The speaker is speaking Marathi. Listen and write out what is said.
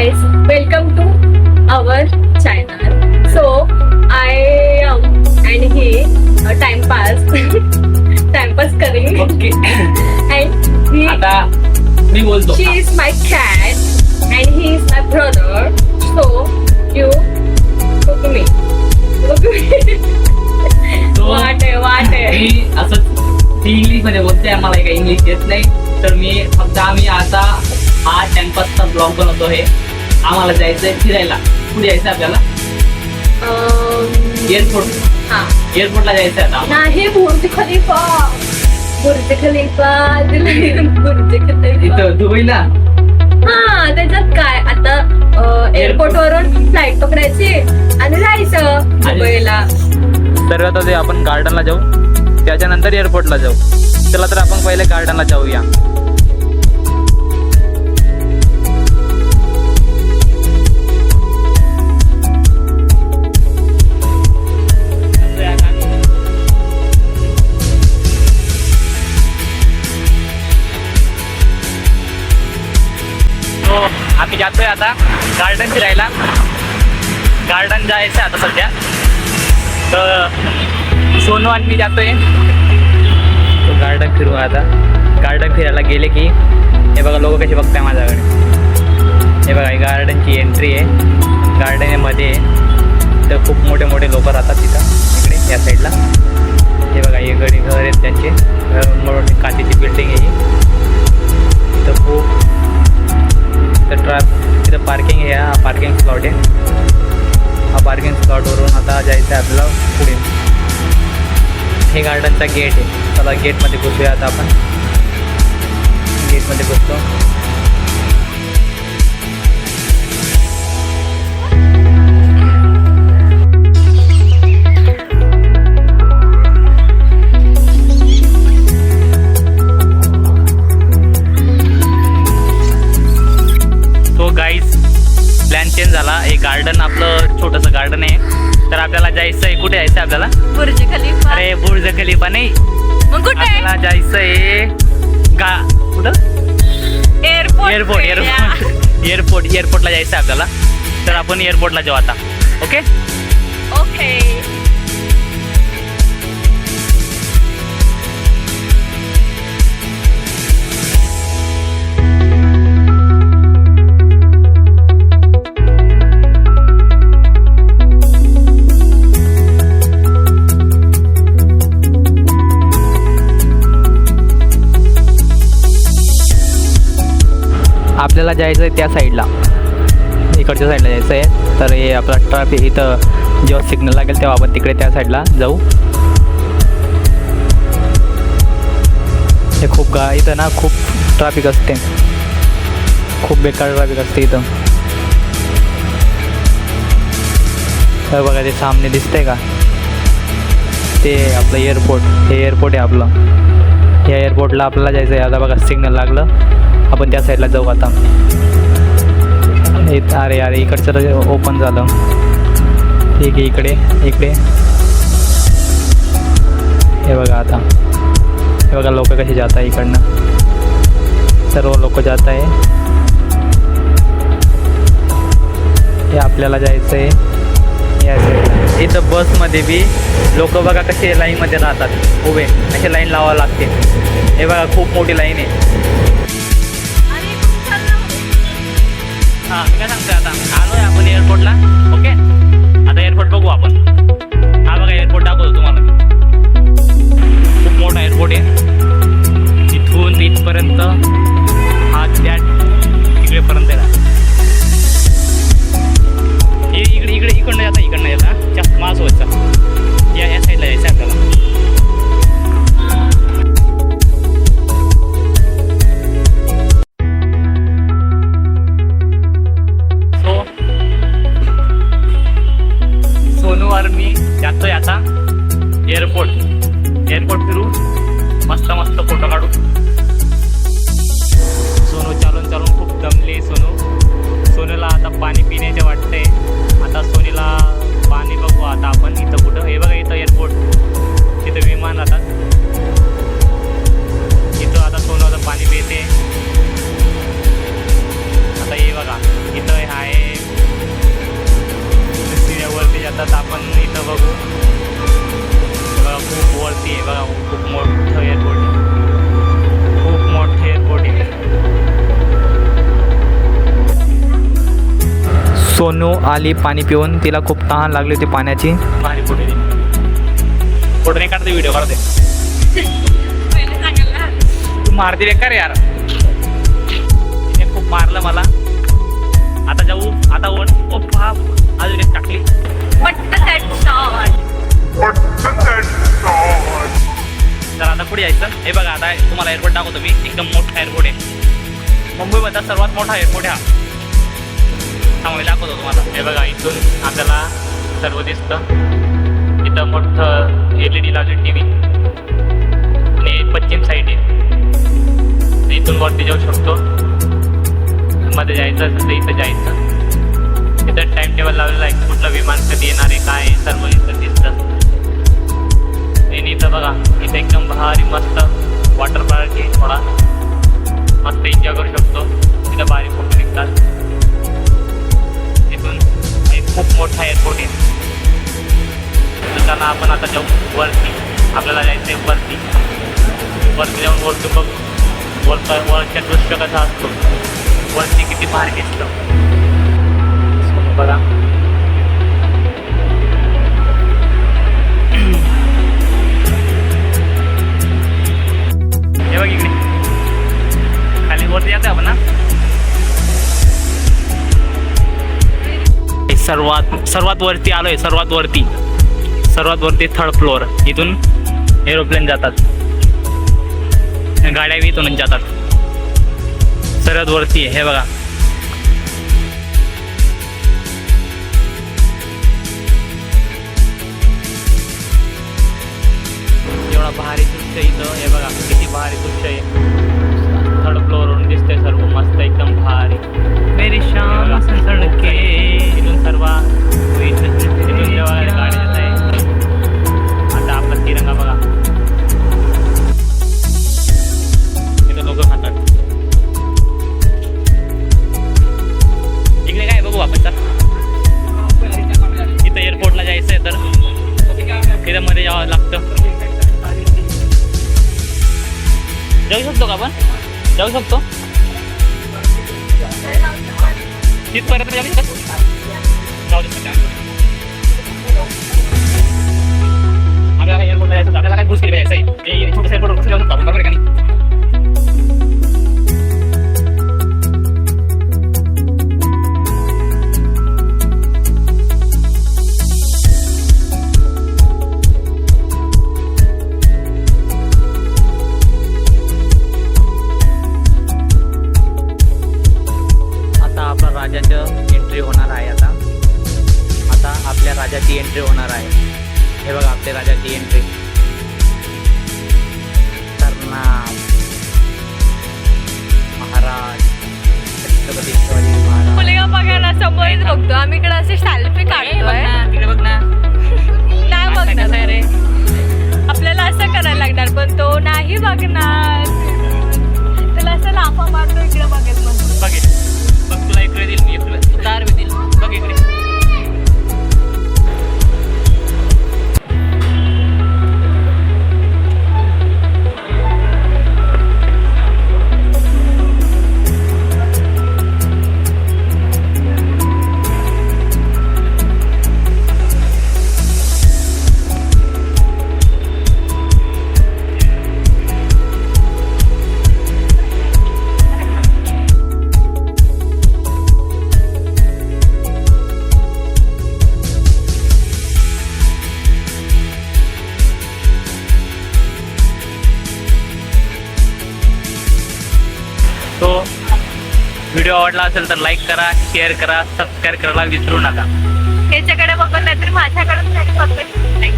Guys welcome to our channel so I am and हे टाइमपास टाइमपास करेल ओके अँड ही आता मी बोलतो. She is my cat and he is my brother so you so तुम्ही वाट आहे वाट आहे मी असं ती इंग्लिशमध्ये बोलते आम्हाला एक इंग्लिश येत नाही. तर मी फक्त आम्ही आता हा टेम्पसचा ब्लॉग बनवतो हे आम्हाला जायचंय फिरायला. कुठे जायचं आपल्याला? एअरपोर्ट हा. एअरपोर्टला जायचंय आता आम्हाला. नाही Burj Khalifa. Burj Khalifa Burj Khalifa. इथं दुबईला? हा त्याच्यात काय? आता एअरपोर्ट वरून फ्लाईट पकडायची आणि जायचं दुबईला. तर आता ते आपण गार्डनला जाऊ. त्याच्यानंतर एअरपोर्टला जाऊ. चला तर आपण पहिले गार्डनला जाऊया. सो आम्ही जातोय आता गार्डन फिरायला. गार्डन जायचं आता सध्या. तर सोनू आणि मी जातोय. गार्डन फिरू आता. गार्डन फिरायला गेले की हे बघा लोक कसे बघताय माझ्याकडे. हे बघा ही गार्डनची एंट्री आहे. गार्डनमध्ये आहे तर खूप मोठे मोठे लोक राहतात तिथं इकडे या साईडला हे बघा हे गडी घर आहेत त्यांचे. मोठे काचेची बिल्डिंग आहे तर खूप तर ट्रॅप तिथं पार्किंग आहे हा पार्किंग स्लॉट आहे. हा पार्किंग स्लॉटवरून आता जायचं आहे आपल्याला पुढे. हे गार्डनचा गेट आहे. चला गेटमध्ये घुसूया आता आपण. गेटमध्ये घुसतो गार्डन आपलं छोटंसं गार्डन आहे. तर आपल्याला जायचं आहे. कुठे जायचं आहे आपल्याला? Burj Khalifa. अरे बुर्ज खलिफा नाही. मग कुठे आपल्याला जायचं आहे गा कुठं? एअरपोर्ट एअरपोर्ट एअरपोर्ट एअरपोर्ट एअरपोर्टला जायचं आहे आपल्याला. तर आपण एअरपोर्टला जाऊ आता. ओके ओके आपल्याला जायचं आहे त्या साईडला. इकडच्या साईडला जायचं आहे तर हे आपला ट्रॅफिक इथं जेव्हा सिग्नल लागेल तेव्हा आपण तिकडे त्या साईडला जाऊ. हे खूप गा इथं ना खूप ट्रॅफिक असते. खूप बेकार ट्रॅफिक असते इथं. तर बघा ते सामने दिसतंय का? ते आपलं एअरपोर्ट हे एअरपोर्ट आहे आपलं. या एअरपोर्टला आपल्याला जायचं आहे आता बघा सिग्नल लागलं. आपण त्या साईडला जाऊ आता. अरे अरे इकडचं ओपन ठीक आहे, इकडे इकडे. हे बघा आता. हे बघा लोक आहे इकडनं. सर्व लोक जात हे आपल्याला जायचं आहे या side. इथं बसमध्ये बी लोक बघा कसे लाईनमध्ये राहतात. उभे असे लाईन लावावं लागते. हे बघा, खूप मोठी लाईन आहे. हां मी काय सांगतोय आता? आलो आहे आपण एअरपोर्टला ओके आता एअरपोर्ट बघू आपण. हा बघा एअरपोर्ट दाखवतो तुम्हाला खूप मोठा एअरपोर्ट आहे. इथून इथपर्यंत एअरपोर्ट एअरपोर्ट फिरू. मस्त मस्त फोटो काढू. सोनू चालून चालून खूप दमली सोनू. सोनूला आता पाणी पिण्याचे वाटते आता सोनीला पाणी बघू. आता आपण इथं कुठं? हे बघा इथं एअरपोर्ट तिथं विमान राहतात इथं आता सोनू आता पाणी पिते. आता हे बघा. इथं आहे वरती जातात. आपण इथं बघू. वरती आहे बघा खूप मोठं एअरपोर्ट आहे खूप मोठं एअरपोर्ट आहे सोनू आली पाणी पिऊन तिला खूप तहान लागली होती पाण्याची. पाणी कुठे? फोटो नाही काढते व्हिडिओ काढते तू. मारते बेकार यार. खूप मारलं मला. आता जाऊ आता ओन. ओ अजून एक टाकली. What the heck, Sean? What the? तर आता पुढे यायचं. हे बघा आता तुम्हाला एअरपोर्ट दाखवतो मी. एकदम मोठा एअरपोर्ट आहे. मुंबईमधला सर्वात मोठा एअरपोर्ट आहे हा. त्यामुळे दाखवतो तुम्हाला. हे बघा इथून आपल्याला सर्व दिसतं. इथं मोठं एल ई डी लावली टी व्ही आणि पश्चिम साईड आहे. इथून वरती जाऊ शकतो. मध्ये जायचं असेल तर इथं जायचं. इथं टाइम टेबल लावलेला आहे. कुठलं विमान कधी येणार आहे काय सर्व इथं. इथं बघा इथं एकदम भारी मस्त वॉटर पार्क आहे थोडा. मस्त एन्जॉय करू शकतो. तिथं भारी फोटो निघतात. इथून एक खूप मोठा एअरपोर्ट आहे. तर आपण आता जाऊ वरती. आपल्याला जायचं आहे वरती. वरती जाऊन वरती बघ. वरचा वरच्या दृश्य कसा असतो. वरती किती भारी दिसतं. बघा. सर्वात सर्वात वरती आलोय सर्वात वरती. सर्वात वरती थर्ड फ्लोअर इथून एरोप्लेन जातात. गाड्या इथून जातात. सर्वात वरती आहे हे बघा. एवढा भारी दृश्य इथं हे बघा किती भारी दृश्य आहे. थर्ड फ्लोअरवरून दिसतंय सर्व मस्त एकदम भारी. तिथं मध्ये जावं लागतं जाऊ शकतो का आपण जाऊ शकतो तिथपर्यंत जाऊ शकतो जाऊ शकतो आपल्याला एअरपोर्टला जायचं आपल्याला काय घुस केली पाहिजे आहे छोटं एअरपोर्ट कसं जाऊ शकतो आपण बरोबर आहे का नाही समोरच बघतो. आम्ही इकडे असे सेल्फी काढतोय. तिकडे बघ ना. नाही बघणार. रे? आपल्याला असं करायला लागणार पण तो नाही बघणार. त्याला असं लाफा मारतो इकडे बघत मग तो व्हिडिओ आवडला असेल तर लाईक करा शेअर करा सबस्क्राईब करायला विसरू नका ह्याच्याकडे बघत नाही तर माझ्याकडून बघत नाही.